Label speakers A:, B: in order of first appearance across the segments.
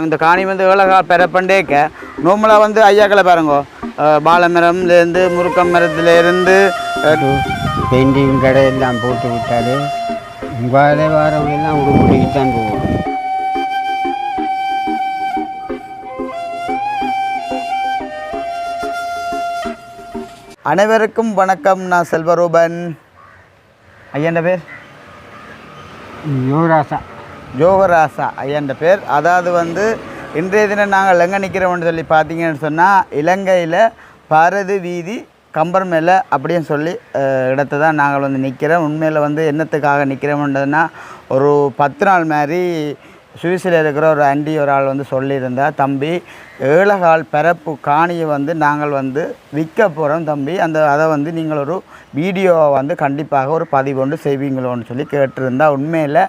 A: இந்த காணி வந்து ஏழகா பெறப்பண்டேக்க நோம்பலாக வந்து ஐயாக்களை பாருங்க. அஹ், பாலை மரம்லேருந்து முருக்கம் மரத்துலேருந்து
B: பெயிண்டிங் கடை எல்லாம் போட்டு விட்டாலே உங்காலே வரவங்க எல்லாம் உடுமுடிக்கு தான் போவோம்.
A: அனைவருக்கும் வணக்கம் நான் செல்வரூபன். ஐயன்ற பேர்?
B: யுவராசா.
A: ஜோகராசா ஐயன்ற பேர். அதாவது வந்து இன்றைய தினம் நாங்கள் எங்கே நிற்கிறோம்னு சொல்லி பார்த்தீங்கன்னு சொன்னால் இலங்கையில் பாரதி வீதி கம்பர் மேலே அப்படின்னு சொல்லி இடத்த தான் நாங்கள் வந்து நிற்கிறோம் உண்மையில் வந்து என்னத்துக்காக நிற்கிறோம்ன்றதுனா ஒரு பத்து நாள் மாதிரி சுவிஸில் இருக்கிற ஒரு அண்டி ஒரு ஆள் வந்து சொல்லியிருந்தா தம்பி ஏழகால் பிறப்பு காணியை வந்து நாங்கள் வந்து விற்க போகிறோம் தம்பி. அந்த அதை வந்து நீங்கள் ஒரு வீடியோவை வந்து கண்டிப்பாக ஒரு பதிவு ஒன்று செய்வீங்களோன்னு சொல்லி கேட்டிருந்தா உண்மையில்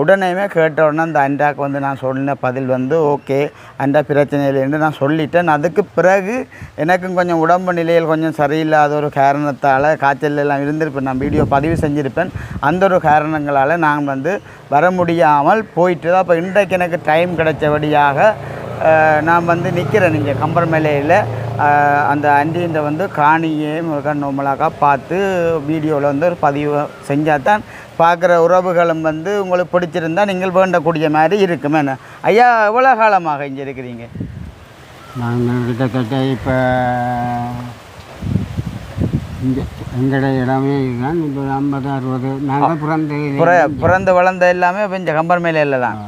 A: உடனேயுமே கேட்ட உடனே அந்த அண்டாக்கு வந்து நான் சொன்ன பதில் வந்து ஓகே அண்டா பிரச்சனை இல்லைன்னு நான் சொல்லிட்டேன். அதுக்கு பிறகு எனக்கும் கொஞ்சம் உடம்பு நிலையில் கொஞ்சம் சரியில்லாத ஒரு காரணத்தால் காய்ச்சல் எல்லாம் இருந்திருப்பேன். நான் வீடியோ பதிவு செஞ்சுருப்பேன். அந்த ஒரு காரணங்களால் நான் வந்து வர முடியாமல் போயிட்டு அப்போ இன்றைக்கு எனக்கு டைம் கிடைச்சபடியாக நான் வந்து நிற்கிறேன் இங்கே கம்பர் மேலையில் அந்த அண்டியனை வந்து காணியே நோமலாக பார்த்து வீடியோவில் வந்து ஒரு பதிவு செஞ்சால் தான் பார்க்குற உறவுகளும் வந்து உங்களுக்கு பிடிச்சிருந்தா நீங்கள் வேண்டக்கூடிய மாதிரி இருக்குமே ஐயா எவ்வளோ காலமாக இங்கே இருக்கிறீங்க?
B: நாங்கள் கிட்டத்தட்ட இப்போ இங்கே எங்களோட இடமே இதுதான் இப்போ ஐம்பது அறுபது. நாங்கள் பிறந்த
A: பிற பிறந்து வளர்ந்த எல்லாமே இப்போ இங்கே கம்பர் மேலையில் தான்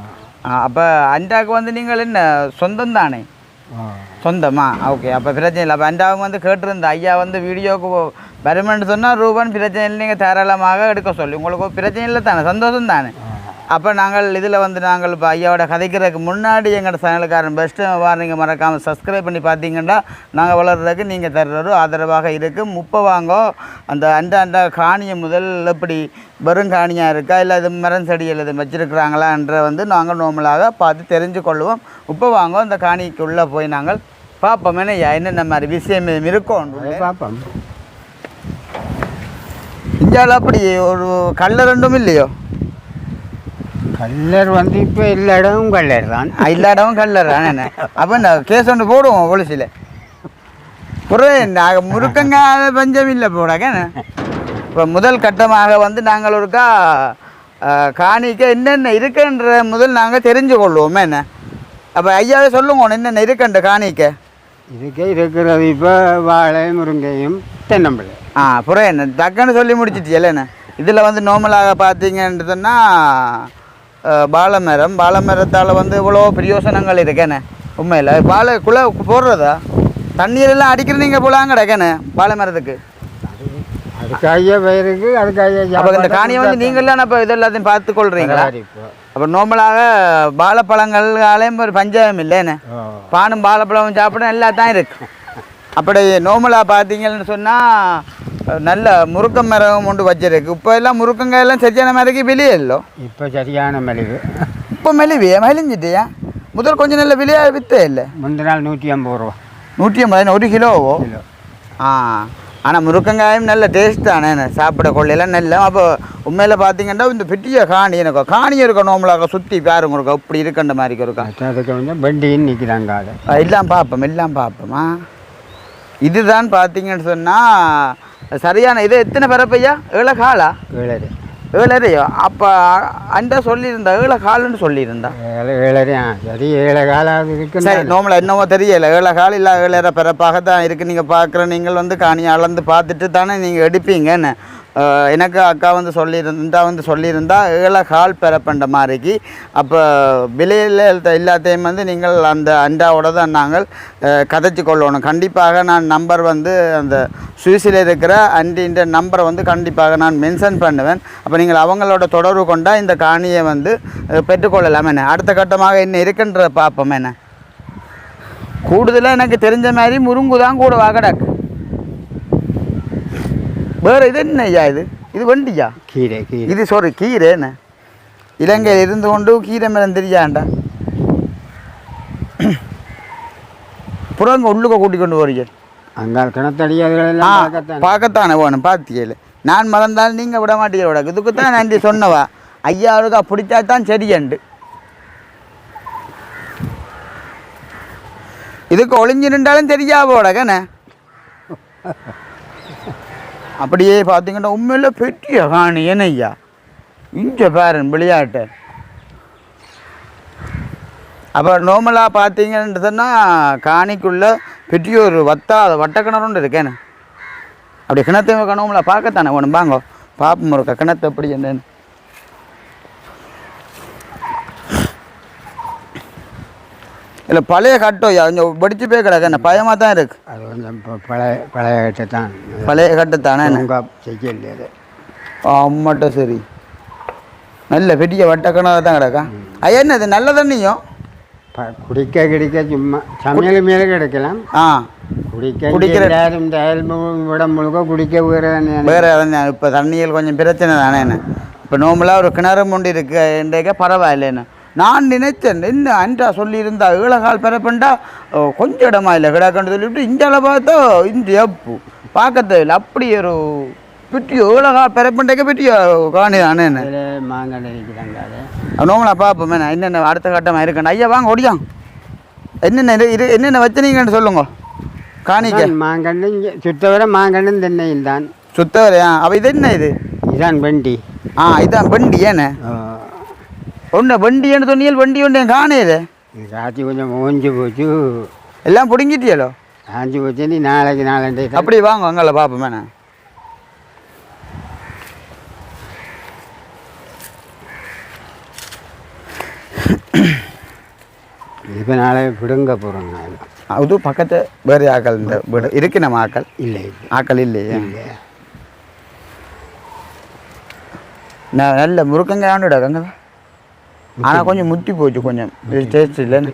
A: அப்போ அண்டாக்கு வந்து நீங்கள் என்ன சொந்தம் தானே? சொந்தமா? ஓகே அப்போ பிரச்சனை இல்லை. அப்போ அண்டாவும் வந்து கேட்டிருந்தா ஐயா வந்து வீடியோவுக்கு வருமென்னு சொன்னால் ரூபன் பிரச்சனை இல்லை நீங்கள் தாராளமாக எடுக்க சொல்லி. உங்களுக்கு பிரச்சனை இல்லை தானே? சந்தோஷம் தானே? அப்போ நாங்கள் இதில் வந்து நாங்கள் இப்போ ஐயாவோட கதைக்கிறதுக்கு முன்னாடி எங்களோட சேனலுக்காரன் பெஸ்ட்டு வாரீங்க மறக்காமல் சப்ஸ்கிரைப் பண்ணி பார்த்தீங்கன்னா நாங்கள் வளர்கிறதுக்கு நீங்கள் தர்றது ஆதரவாக இருக்குது முப்பை வாங்கோ அந்த அண்ட அண்ட காணியை முதல் எப்படி வெறும் காணியாக இருக்கா இல்லை இது மரம் செடிகள் இது வச்சுருக்குறாங்களான்ற வந்து நாங்கள் நார்மலாக பார்த்து தெரிஞ்சு கொள்வோம் உப்பை வாங்கோ அந்த காணிக்குள்ளே போய் நாங்கள் பார்ப்போம். என்ன என்னென்ன மாதிரி விஷயம் இருக்கும்?
B: பார்ப்போம்.
A: இந்தியாவில் அப்படி ஒரு கல்ல ரெண்டும் இல்லையோ?
B: கல்லர் வந்து இப்போ எல்லா இடமும் கல்லர் தான்
A: இல்லாடவும் கல்லர் என்ன? அப்போ இந்த கேஸ் ஒன்று போடுவோம் போலீஸில். புறம் நாங்கள் முறுக்கங்காத பஞ்சம் இல்லை போடாக்கண்ணே இப்போ முதல் கட்டமாக வந்து நாங்கள் ஒருக்கா காணிக்க என்னென்ன இருக்குன்ற முதல் நாங்கள் தெரிஞ்சு கொள்வோமே என்ன? அப்போ ஐயாவே சொல்லுங்க என்னென்ன இருக்குன்ற காணிக்க.
B: இதுக்கே இருக்கிறது இப்போ வாழை முருங்கையும் தென்னம்பிள்ளை.
A: ஆ புறம் என்ன? டக்குன்னு சொல்லி முடிச்சிட்டியல்ல என்ன? இதில் வந்து நார்மலாக பார்த்தீங்கன்றதுன்னா பாலமரம். பாலமரத்தால் வந்து இவ்வளோ பிரயோசனங்கள் இருக்கேண்ணே உண்மையில். பாலை குள்ள போடுறதா? தண்ணீரெல்லாம் அடிக்கிற நீங்கள் போலாங்க கிடக்கண்ணே பாலமரத்துக்கு.
B: அதுக்காக பயிருக்கு அதுக்காக
A: அப்போ இந்த காணியை வந்து நீங்களாம் அப்போ இது எல்லாத்தையும் பார்த்து கொள்றீங்களா
B: இப்போ.
A: அப்போ நார்மலாக வாழைப்பழங்கள்னாலேயும் ஒரு பஞ்சம் இல்லைண்ணே பானும் வாழைப்பழமும் சாப்பிட எல்லாம் தான் இருக்கு. அப்படி நோமலாக பார்த்தீங்கன்னு சொன்னால் நல்ல முருக்க மரம் ஒன்று வச்சிருக்கு. இப்போ எல்லாம் முருக்கங்காய் எல்லாம் சரியான மாதிரிக்கு வெளியே இல்லை
B: இப்போ சரியான மலிவு.
A: இப்போ மெலிவியே? மெலிஞ்சிட்டியா? முதல் கொஞ்சம் நல்ல விலையாக வித்தே இல்லை?
B: முந்தின நாள் நூற்றி ஐம்பது ரூபா.
A: நூற்றி ஐம்பது ஒரு கிலோவோ?
B: கிலோ.
A: ஆ. ஆனால் முருக்கங்காயும் நல்ல டேஸ்ட் தானே. சாப்பிட கொள்ளையெல்லாம் நல்ல. அப்போ உண்மையில் பார்த்தீங்கன்னா இந்த பெட்டிய காணி எனக்கு. காணி இருக்க நோம்பலாக சுற்றி பாருங்க இருக்கா இப்படி இருக்கின்ற மாதிரி இருக்கா?
B: அதுக்கு வந்து வண்டின்னு நிற்கிறாங்க அதை.
A: எல்லாம் பார்ப்போம் எல்லாம் பார்ப்போமா இதுதான் பார்த்தீங்கன்னு சொன்னால் சரியான இது எத்தனை பிறப்பையா ஏழை காலா?
B: ஏழரை.
A: ஏழரையோ? அப்போ அந்த சொல்லியிருந்தா ஏழை காலுன்னு சொல்லியிருந்தா?
B: ஏழை ஏழரை ஆ சரி ஏழை காலாவது இருக்கு
A: சரி நோமல என்னவோ தெரியல. ஏழை கால் இல்லை ஏழரை பிறப்பாக தான் இருக்குது நீங்கள் பார்க்குற நீங்கள் வந்து காணியை அளந்து பார்த்துட்டு தானே நீங்கள் எடுப்பீங்க என்ன அஹ் எனக்கு அக்கா வந்து சொல்லியிருந்தா வந்து சொல்லியிருந்தா ஏழை கால் பெறப்பண்ட மாதிரிக்கு. அப்போ விலையில் எல்லாத்தையும் வந்து நீங்கள் அந்த அண்டாவோட தான் நாங்கள் கதைச்சி கொள்ளணும். கண்டிப்பாக நான் நம்பர் வந்து அந்த சுவிஸில் இருக்கிற அண்டின்ற நம்பரை வந்து கண்டிப்பாக நான் மென்ஷன் பண்ணுவேன். அப்போ நீங்கள் அவங்களோட தொடர்பு கொண்டால் இந்த காணியை வந்து அஹ், பெற்றுக்கொள்ளலாம் என்ன? அடுத்த கட்டமாக என்ன இருக்குன்ற பார்ப்போம் என்ன? கூடுதலாக எனக்கு தெரிஞ்ச மாதிரி முருங்கு தான் கூட வாகடாக்கு வேறு இது என்ன ஐயா இது? இது வண்டியா?
B: கீரை கீரை.
A: இது சாரி கீரை என்ன இலங்கையில் இருந்து கொண்டு கீரை மேலே தெரியாண்டா? புறங்க உள்ளுக்க கூட்டி கொண்டு போறீங்க.
B: அங்கால் கிணத்தடி
A: ஆ
B: அதுகளெல்லாம் பார்க்கத்தான்
A: வேணும் பார்த்தியல. நான் மறந்தாலும் நீங்கள் விட மாட்டீங்களோட இதுக்கு தான் நன்றி சொன்னவா. ஐயாவுக்கா பிடிச்சா தான் சரியண்டு. இதுக்கு ஒளிஞ்சு நின்றாலும் தெரியா போடக்கண்ணே அப்படியே பார்த்தீங்கன்னா உண்மையில் பெரிய காணி ஏனையா? ஐயா இஞ்ச பாருன் விளையாட்டு. அப்போ நார்மலாக பார்த்தீங்கன்னு சொன்னால் காணிக்குள்ளே பெரிய ஒரு வத்தாத வட்டக்கிணறுண்டு இருக்கேன்னு அப்படி கிணத்தை கணவுல பார்க்கத்தானே ஒன்று பாங்கோ பார்ப்போம் ஒரு கிணத்து எப்படி என்னன்னு? இல்லை பழைய கட்டோ கொஞ்சம் வெடிச்சு போய் கிடக்கு. என்ன பயமாக தான் இருக்கு.
B: அது கொஞ்சம் இப்போ பழைய பழைய கட்டை தான்.
A: பழைய கட்டுத்தானே
B: செய்ய அது
A: அம்மட்டும் சரி. நல்ல பெரிய வட்டக்கிணறு தான் கிடக்கா? ஐயா என்ன இது நல்ல தண்ணியும்
B: குடிக்க கிடைக்க சும்மா சமையல் மேலே கிடைக்கலாம்.
A: ஆ.
B: குடிக்க
A: குடிக்கிற-
B: இந்த அயல் இடம் முழுக்க குடிக்க வேறு
A: வேறு இப்போ தண்ணியில் கொஞ்சம் பிரச்சனை தானே என்ன? இப்போ நோம்பலாக ஒரு கிணறு முண்டி இருக்கு. என்றைக்க பரவாயில்லைன்னு நான் நினைச்சேன் என்ன அன்றா சொல்லியிருந்தா ஈழகால் பிறப்புண்டா? கொஞ்சம் இடமா இல்லை கிடக்குன்னு சொல்லிவிட்டு இந்தியாவில் பார்த்தா இந்த எப்பு பார்க்க தேவையில்லை அப்படி ஒரு பெட்டியோ ஈழகால் பிறப்புண்டைக்க பெட்டியோ காணி தானே
B: மாங்காய்
A: நோம்பலா பார்ப்போம் என்ன என்னென்ன அடுத்த கட்டமாக இருக்கணும் ஐயா வாங்க ஒடியாம் என்னென்ன இரு- இரு என்னென்ன வச்சுனீங்கன்னு சொல்லுங்க. காணிக்க.
B: இங்கே சுத்தவரை மாங்கன்றும் தென்னையும் தான்
A: சுத்தவரையா? அப்போ இது என்ன இது?
B: இதான் வண்டி
A: ஆ இதான் வண்டி
B: ஓ,
A: ஒன்று வண்டின்னு சொன்னியல் வண்டி ஒன்று
B: இது. காய்ச்சி கொஞ்சம் ஓஞ்சி போச்சு.
A: எல்லாம் பிடுங்கிட்டியலோ?
B: ஆஞ்சி போச்சு நீ நாளைக்கு நாளண்டே
A: அப்படி வாங்க அங்கே பார்ப்போமேண்ணே
B: இப்போ நாளை பிடுங்க போகிறோம் நான்
A: அது பக்கத்து வேறு ஆக்கள் இந்த வீடு. இருக்கு நம்ம ஆக்கள்?
B: இல்லை
A: ஆக்கள் இல்லையே?
B: இல்லை.
A: நான் நல்ல முருக்கங்காண்டுடா கங்க. ஆனால் கொஞ்சம் முத்தி போச்சு கொஞ்சம். இது டேஸ்ட் இல்லைன்னு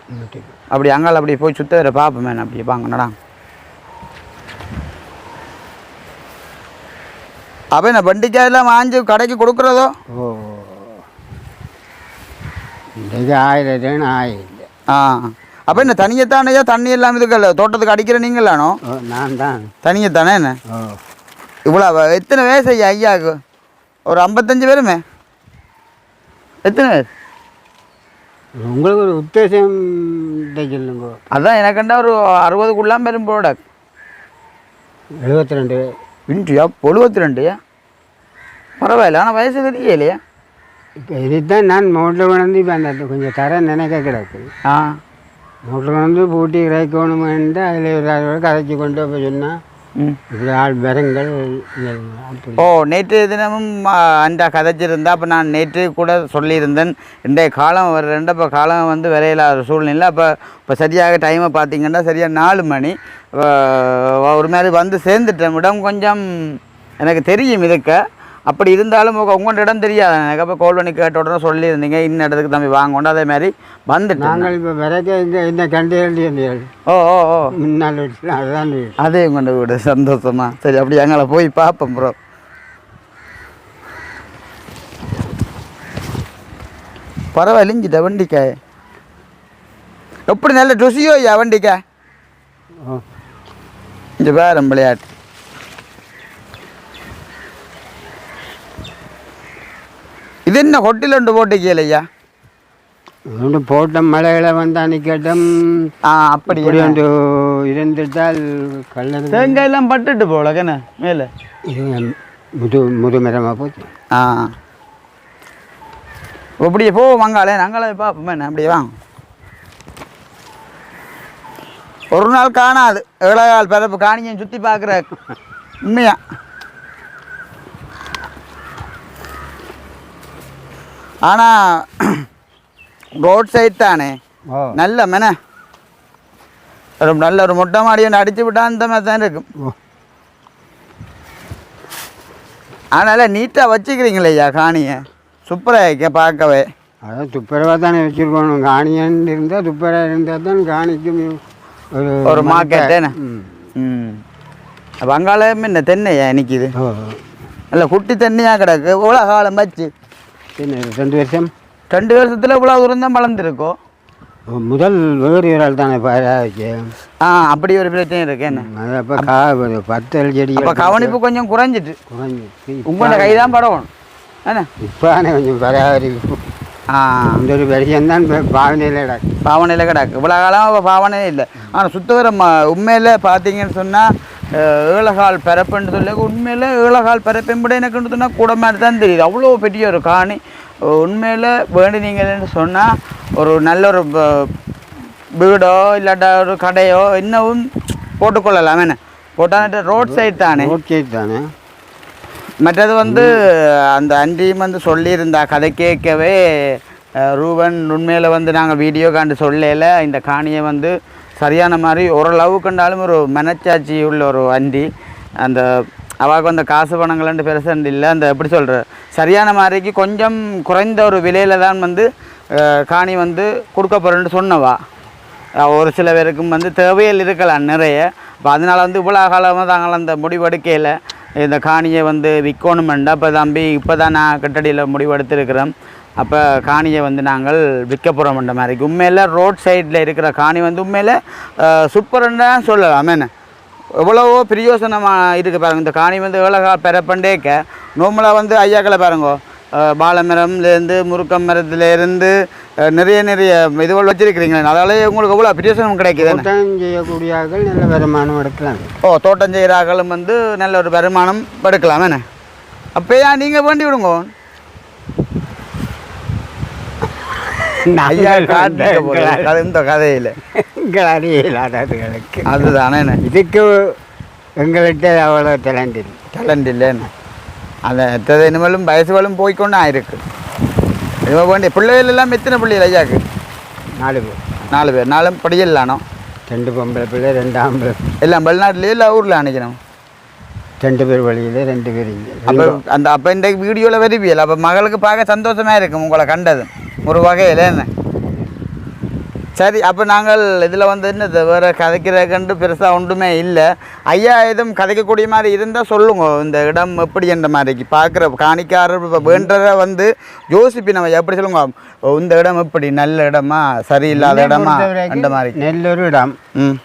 A: அப்படி அங்கால அப்படி போய் சுத்த வர பார்ப்போமே அப்படி வாங்க நடா அப்போ என்ன வண்டிக்காயெல்லாம் வாங்கி கடைக்கு கொடுக்குறதோ?
B: ஓ. இன்றைக்கு ஆயிரம் ஆயிரம்?
A: ஆ. அப்போ என்ன தனியத்தானையா? தண்ணி எல்லாம் இதுக்கல்ல தோட்டத்துக்கு அடிக்கிற நீங்களானோ
B: நான் தான்.
A: தனியத்தானே என்ன? இவ்வளோ எத்தனை வயசு ஐயா ஐயாவுக்கு? ஒரு ஐம்பத்தஞ்சு பேருமே? எத்தனை வயசு?
B: உங்களுக்கு ஒரு உத்தேசம் சொல்லுங்க.
A: அதான் எனக்குண்டா ஒரு அறுபதுக்குள்ளாம் பெரும் போட
B: எழுபத்தி ரெண்டு
A: இன்றியா? எழுபத்தி ரெண்டுயா பரவாயில்ல ஆனால் வயசு தெரியலையா.
B: இப்போ இதுதான் நான் மோட்டில் கொண்டு இப்போ அந்த கொஞ்சம் தர நினைக்க கிடக்கு.
A: ஆ.
B: மோட்டில் கொண்டு பூட்டி இறைக்கணுமென்று அதில் ஒரு கதைச்சி கொண்டு போய் சொன்னால் ஆள்
A: ஓ நேற்று தினமும் அந்த அண்டா கதைச்சிருந்தா அப்போ நான் நேற்று கூட சொல்லியிருந்தேன். இன்றைய காலம் வர்றேன் இப்போ காலம் வந்து விரையில்லாத சூழ்நிலை அப்போ இப்போ சரியாக டைமை பார்த்தீங்கன்னா சரியாக நாலு மணி. ஒரு மாதிரி வந்து சேர்ந்துட்டேன். இடம் கொஞ்சம் எனக்கு தெரியும் இதுக்கு. அப்படி இருந்தாலும் உங்க- உங்களோட இடம் தெரியாது. எனக்கு அப்போ கோல் பண்ணி கேட்ட உடனே சொல்லியிருந்தீங்க. இன்ன இடத்துக்கு தம்பி வாங்கணும் அதே மாதிரி வந்துட்டேன்
B: நாங்கள் இப்போ விரைக்க இங்கே இந்த கண்டு
A: ஓ ஓ ஓ.
B: முன்னால் அதுதான் வீடு.
A: அதே கொண்டு விடு. சந்தோஷமா. சரி அப்படி அங்கே போய் பார்ப்போம் ப்ரோ பரவாயில்ல இஞ்சிட்ட வண்டிக்காய் எப்படி நல்ல ருசியோ ஐயா வண்டிக்காய் இந்த பேரம் விளையாட்டு. இது என்ன ஹொட்டில் ஒன்று
B: போட்டுக்கலையா ஒன்று போட்டோம் மலைகளை வந்து
A: அன்னைக்கட்டும் அப்படி
B: ஒன்று இருந்துட்டால்
A: கல்ல தேங்காயெல்லாம் பட்டுட்டு போகல கண்ண மேலே.
B: முது முதுமரமாக போச்சு.
A: ஆ. அப்படியே போவோம் வாங்காலே நாங்களே பார்ப்போம் என்ன அப்படியே வாங்க ஒரு நாள் காணாது. ஏழகால் பிறப்பு காணியும் சுற்றி பார்க்குற உண்மையாக ஆனால் ரோட் சைட் தானே நல்ல மென. ஒரு நல்ல ஒரு மொட்டை மாடி ஒன்று அடிச்சு விட்டா அந்த மாதிரி தான் இருக்கும். அதனால் நீட்டாக வச்சுக்கிறீங்களே ஐயா காணியை. சூப்பராக இருக்க பார்க்கவே.
B: அதான் துப்புரவாக தானே வச்சுருக்கணும். காணியன் இருந்தால் துப்புரவாக இருந்தால் தான் காணிக்கும். ஒரு
A: ஒரு தானே?
B: ம்.
A: வங்காளம் என்ன தென்னையா நிற்கிது நல்ல குட்டி தென்னையாக கிடக்கு. இவ்வளோ காலம் வச்சு.
B: என்ன ரெண்டு வருஷம்.
A: ரெண்டு வருஷத்தில் இவ்வளோ தூரம் தான் வளர்ந்துருக்கோம்
B: முதல் வேறு ஆள் தானே
A: ஆ அப்படி ஒரு பிரச்சனை இருக்கு என்ன?
B: பத்து அல் செடி
A: அப்போ கவனிப்பு கொஞ்சம் குறைஞ்சிட்டு.
B: குறைஞ்சி
A: உங்களோட கை தான் படணும். என்ன?
B: இப்போ கொஞ்சம் பராமரிப்பு.
A: ஆ.
B: இந்த ஒரு விஷயம் தான் பாவனையில் கிடக்கு.
A: பாவனையில் கிடக்கு. இவ்வளோ காலம் பாவனையே இல்லை. ஆனால் சுத்தவரம் உண்மையில் பார்த்தீங்கன்னு சொன்னால் ஏழகால் பிறப்புன்னு சொல்லி உண்மையில் ஏழகால் எனக்கு சொன்னால் கூட மாதிரி தான் தெரியுது. அவ்வளோ பெரிய ஒரு காணி. உண்மையில் வேண்டினீங்கன்னு சொன்னால் ஒரு நல்ல ஒரு வீடோ இல்லாட்டா ஒரு கடையோ இன்னமும் போட்டுக்கொள்ளலாம். என்ன? போட்டால் ரோட் சைடு தானே?
B: ஓகே தானே?
A: மற்றது வந்து அந்த அன்றியும் வந்து சொல்லியிருந்தா கதை கேட்கவே ரூபன் உண்மையில் வந்து நாங்கள் வீடியோ காண்டு சொல்லல. இந்த காணியை வந்து சரியான மாதிரி ஓரளவு கண்டாலும் ஒரு மனச்சாட்சி உள்ள ஒரு வண்டி. அந்த அவாக்கு அந்த காசு பணங்கள்ண்டு பெருசு இல்லை. அந்த எப்படி சொல்கிற சரியான மாதிரிக்கு கொஞ்சம் குறைந்த ஒரு விலையில் தான் வந்து காணி வந்து கொடுக்க போகிறேன்னு சொன்னவா. ஒரு சில பேருக்கும் வந்து தேவையில் இருக்கலாம் நிறைய. இப்போ அதனால் வந்து இவ்வளோ காலமாக தாங்கள் அந்த முடிவெடுக்கையில் இந்த காணியை வந்து விற்கணுமெண்டா இப்போ தம்பி இப்போ தான் நான் கட்டடியில் முடிவெடுத்திருக்கிறோம் அப்போ காணியை வந்து நாங்கள் விற்க போகிறோம்ன்ற மாதிரி. உண்மையில் ரோட் சைடில் இருக்கிற காணி வந்து உண்மையில் சூப்பர்ன்னு சொல்லலாம். என்ன எவ்வளவோ பிரயோசனமாக இருக்குது பாருங்க. இந்த காணி வந்து எவ்வளோ பெறப்பண்டேக்க நோம்பலாக வந்து ஐயாக்களை பாருங்க. பாலமரம்லேருந்து முருக்கம் மரத்துலேருந்து நிறைய நிறைய இதுகள் வச்சிருக்கிறீங்களே. அதாலே உங்களுக்கு எவ்வளோ பிரயோசனம் கிடைக்குது?
B: தோட்டம் செய்யக்கூடியார்கள் நல்ல வருமானம் எடுக்கலாம்.
A: ஓ தோட்டம் செய்கிறார்களும் வந்து நல்ல ஒரு வருமானம் எடுக்கலாம் என்ன? அப்போ ஏன் நீங்கள் வேண்டி விடுங்க. ஐயா கதை இந்த கதையில்.
B: எங்களால் இயலாததுகளுக்கு
A: அதுதானே
B: இதுக்கு எங்கள்கிட்ட அவ்வளோ டேலண்ட் இல்லை.
A: டேலண்ட் இல்லைன்னு அந்த எத்தனை இனிமேலும் வயசுகளும் போய்க்கொண்டு ஆயிருக்கு இவன் வேண்டிய பிள்ளைகள் எல்லாம் எத்தனை பிள்ளைகள் ஐயாக்கு?
B: நாலு பேர்.
A: நாலு பேர். நாலும் படியில்லானோ?
B: ரெண்டு பொம்பளை பிள்ளை ரெண்டு ஆம்பளை.
A: எல்லாம் வெளிநாட்டிலேயே இல்லை ஊரில் அணைக்கணும்
B: ரெண்டு பேர் வழியில் ரெண்டு பேர்
A: அப்போ அந்த அப்போ இந்த வீடியோவில் வருவியல். அப்போ மகளுக்கு பார்க்க சந்தோஷமாக இருக்கும் உங்களை கண்டது ஒரு வகையில் என்ன? சரி அப்போ நாங்கள் இதில் வந்து என்ன இது வேறு கதைக்கிற கண்டு பெருசாக ஒன்றுமே இல்லை. ஐயா எதுவும் கதைக்கக்கூடிய மாதிரி இருந்தால் சொல்லுங்க இந்த இடம் எப்படி என்ற மாதிரிக்கு பார்க்குற காணிக்காரர் இப்போ வந்து யோசிப்பி நம்ம எப்படி சொல்லுங்க இந்த இடம் எப்படி நல்ல இடமா சரியில்லாத இடமா அந்த மாதிரி.
B: நெல்லொரு இடம்.
A: ம்.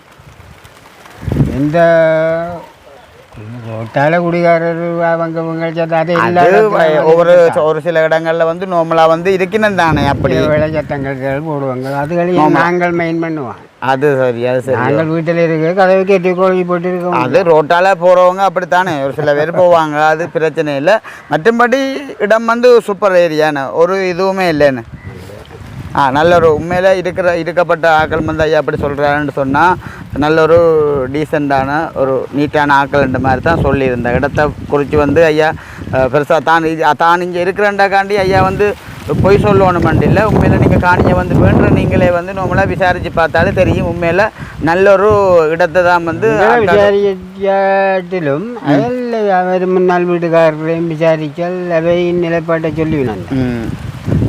B: ரோட்டால குடிகாரர் அவங்க இவங்க சேர்த்து அது
A: அது
B: இல்லாத
A: ஒவ்வொரு ஒரு சில இடங்கள்ல வந்து நோமலாக வந்து இருக்கணும் தானே அப்படி
B: விளைச்சத்தங்கள் போடுவாங்க அதுகளையும் நாங்கள் மெயின் பண்ணுவோம்
A: அது சரி அது சரி
B: நாங்கள் வீட்டில் இருக்க கதவு கேட்டு கோழி போட்டு இருக்கோம்
A: அது ரோட்டால போறவங்க அப்படித்தானே ஒரு சில பேர் போவாங்க அது பிரச்சனை இல்லை மற்றபடி இடம் வந்து சூப்பர் ஏரியான்னு ஒரு இதுவுமே இல்லைன்னு ஆ நல்ல ஒரு உண்மையில் இருக்கிற இருக்கப்பட்ட ஆக்கள் வந்து ஐயா அப்படி சொல்கிறாருன்னு சொன்னால் நல்ல ஒரு டீசெண்டான ஒரு நீட்டான ஆக்கள்ன்ற மாதிரி தான் சொல்லியிருந்தேன். இடத்த குறித்து வந்து ஐயா பெருசாக தான் இது- தான் இங்கே இருக்கிறண்டாக்காண்டி ஐயா வந்து பொய் சொல்லணும் இல்லை உண்மையில் நீங்கள் காணியை வந்து வேண்டுற நீங்களே வந்து நம்மளாக விசாரித்து பார்த்தாலே தெரியும். உண்மையில் நல்ல ஒரு இடத்தை தான் வந்து
B: அதில் அவர் முன்னாள் வீட்டுக்காரரையும் விசாரிச்சால் அவை நிலைப்பாட்டை சொல்லிவினாங்க.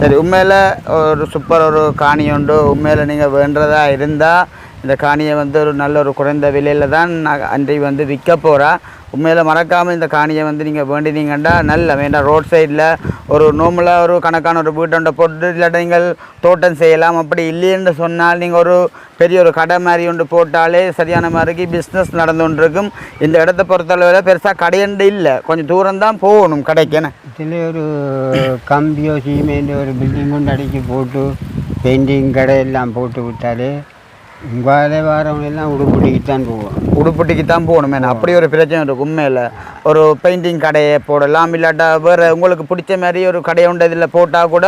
A: சரி உண்மையில் ஒரு சூப்பர் ஒரு காணி உண்டு உண்மையில் நீங்கள் வேண்டதா இருந்தால் இந்த காணியை வந்து ஒரு நல்ல ஒரு குறைந்த விலையில் தான் நான் அன்றை வந்து விற்க போகிறா உண்மையில் மறக்காமல் இந்த காணியை வந்து நீங்கள் வேண்டினீங்கன்னா நல்ல வேண்டாம் ரோட் சைடில் ஒரு நோம்பலாக ஒரு கணக்கான ஒரு வீட்டோண்ட போட்டு இல்லாட்ட நீங்கள் தோட்டம் செய்யலாம். அப்படி இல்லைன்னு சொன்னால் நீங்கள் ஒரு பெரிய ஒரு கடை மாதிரி ஒன்று போட்டாலே சரியான மாதிரிக்கு பிஸ்னஸ் நடந்து கொண்டு இருக்கும் இந்த இடத்த பொறுத்தளவில் பெருசாக கடையண்டு இல்லை. கொஞ்சம் தூரம் தான் போகணும் கடைக்குன்னு
B: இதில் ஒரு கம்பியோ சீமெண்ட் ஒரு பில்டிங் கொண்டு அடித்து போட்டு பெயிண்டிங் கடை எல்லாம் போட்டு விட்டாலே உங்களாலே வாரவங்க எல்லாம் உடுப்பிடிக்கு தான் போவோம்.
A: உடுப்பட்டிக்கு தான் போகணுமே அப்படி ஒரு பிரச்சனை இருக்கு உண்மையில். ஒரு பெயிண்டிங் கடையை போடலாம் இல்லாட்டா வேறு உங்களுக்கு பிடிச்ச மாதிரி ஒரு கடை உண்டு இதில் போட்டால் கூட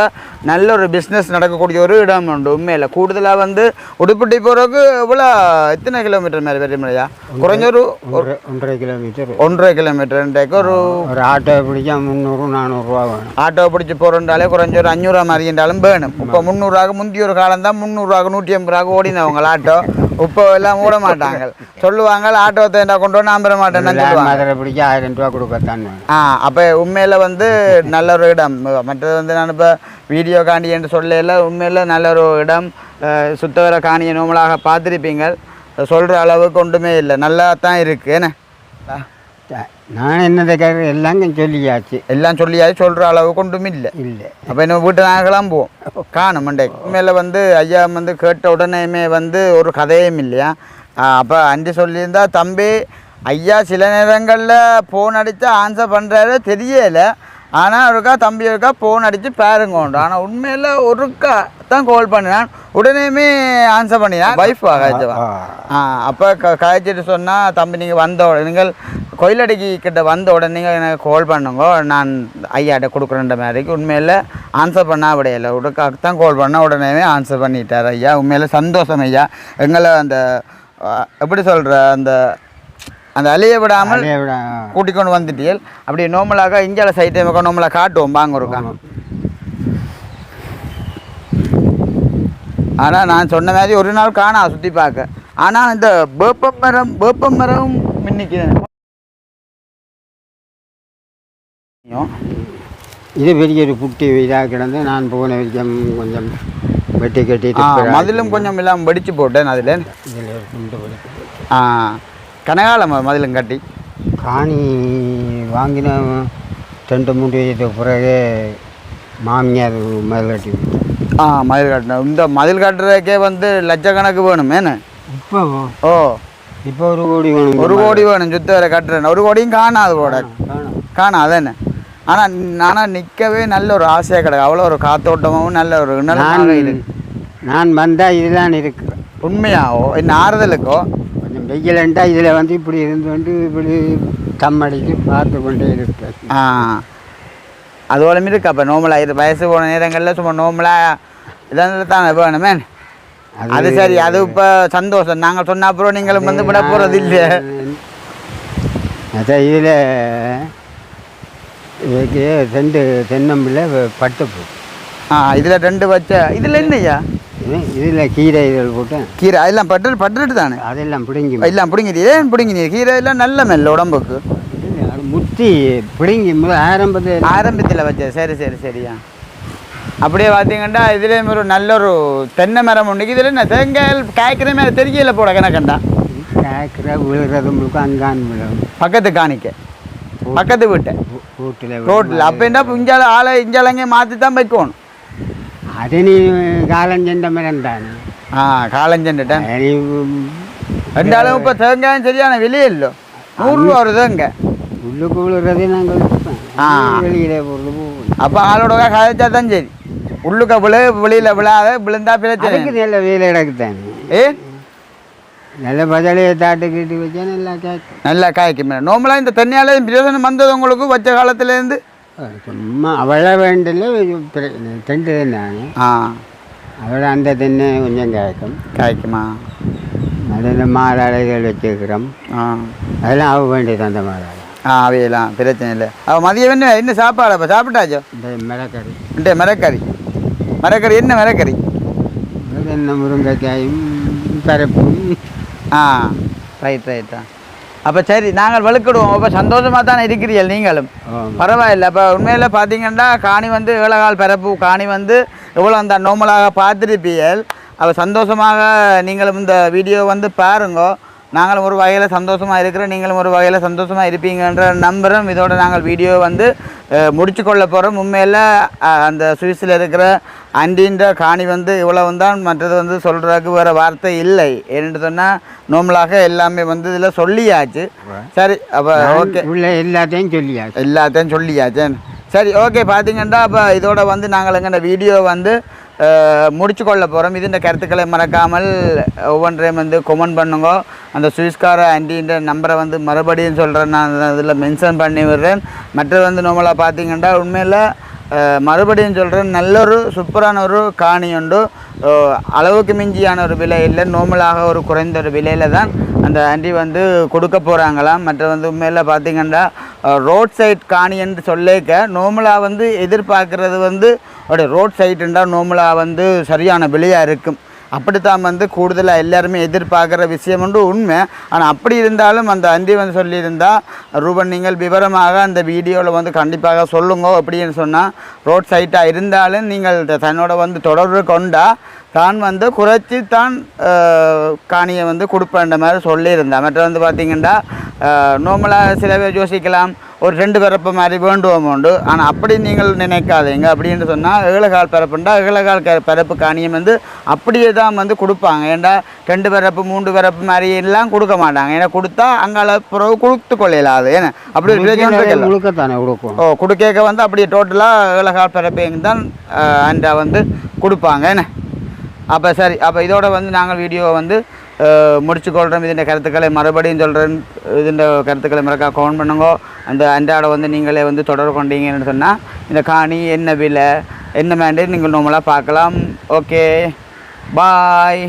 A: நல்ல ஒரு பிஸ்னஸ் நடக்கக்கூடிய ஒரு இடம் உண்டு உண்மையில். கூடுதலாக வந்து உடுப்பட்டி போகிறதுக்கு இவ்வளோ எத்தனை கிலோமீட்டர் மாதிரி வருமையா குறைஞ்ச ஒரு
B: ஒன்றரை ஒன்றரை கிலோமீட்டர்
A: ஒன்றரை கிலோமீட்டர்ன்றக்கு ஒரு
B: ஒரு ஆட்டோ பிடிச்சா முந்நூறு நானூறுரூவா வேணும்.
A: ஆட்டோ பிடிச்சி போகிறோண்டாலே குறைஞ்ச ஒரு அஞ்சூறுவா மாதிரி இருந்தாலும் வேணும். இப்போ முந்நூறுவாக முந்தைய ஒரு காலம் தான் முந்நூறுவாக நூற்றி ஐம்பது ரூபாய்க்கு ஓடினவங்க. ஆட்டோ இப்போ எல்லாம் ஓட மாட்டாங்க. சொல்லுவாங்க ஆட்டோ தேண்டா கொண்டு வந்து சொல்லுவாங்க.
B: மதுரை பிடிச்சா ஆயிரம் ரூபா கொடுக்கத்தான்?
A: ஆ அப்போ உண்மையில் வந்து நல்ல ஒரு இடம். மற்றது வந்து நான் இப்போ வீடியோ காண்டி என்று சொல்லல உண்மையில் நல்ல ஒரு இடம். சுத்தவர காணியை நோமலாக பார்த்துருப்பீங்க. சொல்கிற அளவுக்கு ஒன்றுமே இல்லை. நல்லா தான் இருக்குது என்ன?
B: நான் என்னதை கேட்குறேன் எல்லாம் சொல்லியாச்சு.
A: எல்லாம் சொல்லியாச்சு சொல்கிற அளவுக்கு ஒன்றும் இல்லை.
B: இல்லை.
A: அப்போ இன்னும் வீட்டு நாங்களாம் போவோம் காணும் மண்டே. உண்மையில் வந்து ஐயா வந்து கேட்ட உடனேயுமே வந்து ஒரு கதையும் இல்லையா? அப்போ அண்டி சொல்லியிருந்தா தம்பி ஐயா சில நேரங்களில் ஃபோன் அடித்தா ஆன்சர் பண்ணுறாரு தெரியல. ஆனால் ஒருக்கா தம்பி ஒருக்கா ஃபோன் அடித்து பேருங்கோண்டு ஆனால் உண்மையில் ஒருக்கா தான் கால் பண்ணினான். உடனேயுமே ஆன்சர் பண்ணினான் வைஃப் காய்ச்சவா? ஆ அப்போ க காய்ச்சிட்டு சொன்னால் தம்பி நீங்கள் வந்த உடனே நீங்கள் கோயிலடிக்கு கிட்ட வந்த உடனே நீங்கள் எனக்கு கால் பண்ணுங்க. நான் ஐயாட்ட கொடுக்குறேன்ற மாதிரிக்கு உண்மையில் ஆன்சர் பண்ணா விடையில உடக்காக தான் கால் பண்ணால் உடனே ஆன்சர் பண்ணிட்டார் ஐயா. உண்மையில் சந்தோஷம் ஐயா. எங்களை அந்த எப்படி சொல்கிற அந்த அந்த அழிய விடாமல் கூட்டிக் கொண்டு வந்துட்டீர்கள். அப்படி நோமலாக இஞ்சால சைட்டை பக்கம் நோமலாக காட்டுவோம். வாங்க ஒருக்கா ஆனால் நான் சொன்ன மாதிரி ஒரு நாள் காணா சுற்றி பார்க்க ஆனால் இந்த வேப்ப மரம் வேப்ப மரம் மின்னிக்குது
B: இது பெரிய ஒரு குட்டி இதாக கிடந்து நான் போன வரைக்கும் கொஞ்சம் வெட்டி கட்டிட்டு
A: மதிலும் கொஞ்சம் இல்லாமல் வெடிச்சு போட்டேன் அதில். ஆ கனகால ம- மதிலும் கட்டி
B: காணி வாங்கின ரெண்டு மூணு வயதுக்கு பிறகு மாமியார் மேல் கட்டி.
A: ஆ மதில் கட்டணும் இந்த மதில் கட்டுறதுக்கே வந்து லட்சக்கணக்கு வேணும் ஏன்னு
B: இப்போ
A: ஓ.
B: இப்போ ஒரு கோடி வேணும்
A: ஒரு கோடி வேணும் சுத்த வரை கட்டுறேன் ஒரு கோடியும் காணாது போட
B: காணும்.
A: காணாது. என்ன ஆனால் ஆனால் நிற்கவே நல்ல ஒரு ஆசையாக கிடக்கு. அவ்வளோ ஒரு காத்தோட்டமாகவும் நல்ல ஒரு
B: நான்
A: நல்ல இருக்கு.
B: நான் வந்தால் இதெல்லாம் இருக்கு.
A: உண்மையாவோ? என்ன ஆறுதலுக்கோ?
B: கொஞ்சம் வெயிலண்டா இதில் வந்து இப்படி இருந்து வந்து இப்படி தம் அடித்து பார்த்து கொண்டே இருப்பேன்.
A: ஆ. அது போல இருக்கு அப்போ நோமலாக இரு வயசு போன நேரங்களில் சும்மா நோமலாக இதில் தானே வேணுமே அது சரி அது இப்போ சந்தோஷம் நாங்கள் சொன்ன அப்புறம் நீங்களும் வந்து விட போகிறது இல்லையே
B: அதான் இதில் இதுக்கு ரெண்டு தென்னம்பிள்ளை பட்டுப்பூ
A: ஆ இதில் ரெண்டு வச்ச இதில் என்னய்யா
B: இதில் கீரை இதழ் போட்டேன்
A: கீரை அதெல்லாம் பட்டு பட்டுட்டு தானே
B: அதெல்லாம் பிடுங்கி
A: எல்லாம் பிடிங்கிது ஏன் பிடிங்கினீ கீரை எல்லாம் நல்ல மெல்ல உடம்புக்கு
B: இல்ல, முத்தி பிடுங்கி முதல் ஆரம்பத்தில்
A: ஆரம்பத்தில் வச்ச சரி சரி சரியா. அப்படியே பார்த்தீங்கன்னா இதுலேயும் ஒரு நல்ல ஒரு தென்னை மரம் உண்டு இதில் என்ன தேங்காய் காய்க்கிற மாதிரி தெரியல போட கணக்கண்டா?
B: காய்க்கிற விழுறது முழுக்க அங்கான் விழும்
A: பக்கத்து காணிக்க. பக்கத்து வீட்டை.
B: வீட்டில்
A: ரோட்டில் அப்போ என்ன இஞ்சால ஆளை இஞ்சாலங்கே மாற்றி தான் வைக்கணும்.
B: அது நீ காலம் சென்ற மரம் தானே.
A: ஆ காலஞ்சன்ட்டேன்
B: நீ
A: ரெண்டாலும் இப்போ தேங்காயும் சரியான விலையே இல்லை. நூறுரூவா வருது இங்கே
B: உள்ளுக்கு விழுறதே நாங்கள்
A: ஆ.
B: வெளியில போகும்.
A: அப்போ ஆளோட கதைச்சா தான் சரி. உள்ளுக்க விழு வெளியில் விழாத விழுந்தா பிரச்சனை.
B: நல்ல வேலை கிடக்கு தானே
A: ஏ?
B: நல்ல பதலையை தாட்டு கட்டி வச்சா நல்லா கேட்கும்
A: நல்லா காய்க்கும். நோம்பலாக இந்த தண்ணியால் பிரயோஜனம் வந்தது உங்களுக்கு வச்ச காலத்துலேருந்து?
B: சும்மா அவளை வேண்டில் தெண்டு நான்.
A: ஆ.
B: அவளை அந்த தென்னை கொஞ்சம் கேட்கும்
A: காய்க்குமா?
B: அதில் மாலாளைகள் வச்சுருக்கிறோம்.
A: ஆ.
B: அதெல்லாம் அவ வேண்டியது அந்த மாலாளை
A: ஆ அவையெல்லாம் பிரச்சனை இல்லை. அவள் மதியம் என்ன என்ன சாப்பாடு அப்போ? சாப்பிட்டாச்சோ?
B: இந்த மிளகறி
A: இந்த மரக்கறி மரக்கறி என்ன மரக்கறி
B: என்ன முருங்கைக்காயும் பருப்பும்.
A: ஆ ரைட் ரைட்டா அப்போ சரி நாங்கள் வலுக்கிடுவோம். அப்போ சந்தோஷமாக தானே இருக்கிறீர்கள் நீங்களும். பரவாயில்ல. அப்போ உண்மையில் பார்த்தீங்கன்னா காணி வந்து ஏழகால் பரப்பு காணி வந்து எவ்வளோ அந்த நோமலாக பார்த்துருப்பீர்கள். அப்போ சந்தோஷமாக நீங்களும் இந்த வீடியோ வந்து பாருங்க. நாங்களும் ஒரு வகையில் சந்தோஷமாக இருக்கிறோம் நீங்களும் ஒரு வகையில் சந்தோஷமாக இருப்பீங்கன்ற நம்புகிறோம் இதோட நாங்கள் வீடியோ வந்து முடிச்சு கொள்ள போகிறோம் உண்மையில் அந்த சுவிஸில் இருக்கிற அண்டின்ற காணி வந்து இவ்வளவு தான் மற்றது வந்து சொல்கிறதுக்கு வேறு வார்த்தை இல்லை. ஏன்னு சொன்னால் நோமலாக எல்லாமே வந்து இதில் சொல்லியாச்சு. சரி அப்போ ஓகே.
B: உள்ள எல்லாத்தையும் சொல்லியாச்சு.
A: எல்லாத்தையும் சொல்லியாச்சே. சரி ஓகே பார்த்தீங்கன்னா அப்போ இதோட வந்து நாங்கள் எங்கே இந்த வீடியோ வந்து முடிச்சு கொள்ள போகிறோம் இது இந்த கருத்துக்களை மறக்காமல் ஒவ்வொன்றையும் வந்து கொமெண்ட் பண்ணுங்க. அந்த சுவிஸ்கார ஆண்டின்ற நம்பரை வந்து மறுபடியும் சொல்கிறேன் நான் அதில் மென்ஷன் பண்ணி விடுறேன். மற்றது வந்து நம்மளை பார்த்தீங்கன்னா உண்மையில் மறுபடியும் சொல்கிறேன் நல்ல ஒரு சூப்பரான ஒரு காணி உண்டு. அளவுக்கு மிஞ்சியான ஒரு விலை இல்லை. நோமலாக ஒரு குறைந்த ஒரு விலையில் தான் அந்த ஆண்டி வந்து கொடுக்க போகிறாங்களாம் மற்ற வந்து உண்மையில் பார்த்தீங்கன்னா ரோட் சைட் காணி என்று சொல்லிக்க நோமலாக வந்து எதிர்பார்க்குறது வந்து அப்படியே ரோட் சைட்டுண்டா நோமலாக வந்து சரியான விலையாக இருக்கும். அப்படித்தான் வந்து கூடுதலாக எல்லாருமே எதிர்பார்க்குற விஷயம் உண்மை. ஆனால் அப்படி இருந்தாலும் அந்த அந்தி வந்து சொல்லியிருந்தால் ரூபன் நீங்கள் விவரமாக அந்த வீடியோவில் வந்து கண்டிப்பாக சொல்லுங்க அப்படின்னு சொன்னால் ரோட் சைட்டாக இருந்தாலும் நீங்கள் தன்னோட வந்து தொடர்பு கொண்டால் தான் வந்து குறைச்சி தான் காணியை வந்து கொடுப்பேன்ற மாதிரி சொல்லியிருந்தேன். மற்ற வந்து பார்த்தீங்கன்னா நார்மலாக சில பேர் யோசிக்கலாம் ஒரு ரெண்டு பிறப்பு மாதிரி வேண்டுவோம் உண்டு. ஆனால் அப்படி நீங்கள் நினைக்காதீங்க அப்படின்னு சொன்னால் ஏழகால் பிறப்புண்டா ஏழகால் பிறப்பு காணியம் வந்து அப்படியே தான் வந்து கொடுப்பாங்க. ஏன்டா ரெண்டு பிறப்பு மூன்று பிறப்பு மாதிரி எல்லாம் கொடுக்க மாட்டாங்க. ஏன்னா கொடுத்தா அங்கால பிறகு கொடுத்து கொள்ளலாது. ஏன்னா அப்படி ஒரு ஓ குடுக்கேக்க வந்து அப்படியே டோட்டலாக ஏழகால் பிறப்பைங்க தான் அண்டா வந்து கொடுப்பாங்க. என்ன? அப்போ சரி அப்போ இதோட வந்து நாங்கள் வீடியோவை வந்து அஹ், முடிச்சுக்கொள்கிறோம் இதன் கருத்துக்களை மறுபடியும் சொல்கிறேன் இதன் கருத்துக்களை மறக்கா கவுண்ட் பண்ணுங்க. அந்த அன்றாட வந்து நீங்களே வந்து தொடர்பு கொண்டீங்கன்னு சொன்னால் இந்த காணி என்ன விலை என்ன மேண்டே நீங்கள் நம்மளாக பார்க்கலாம். Okay bye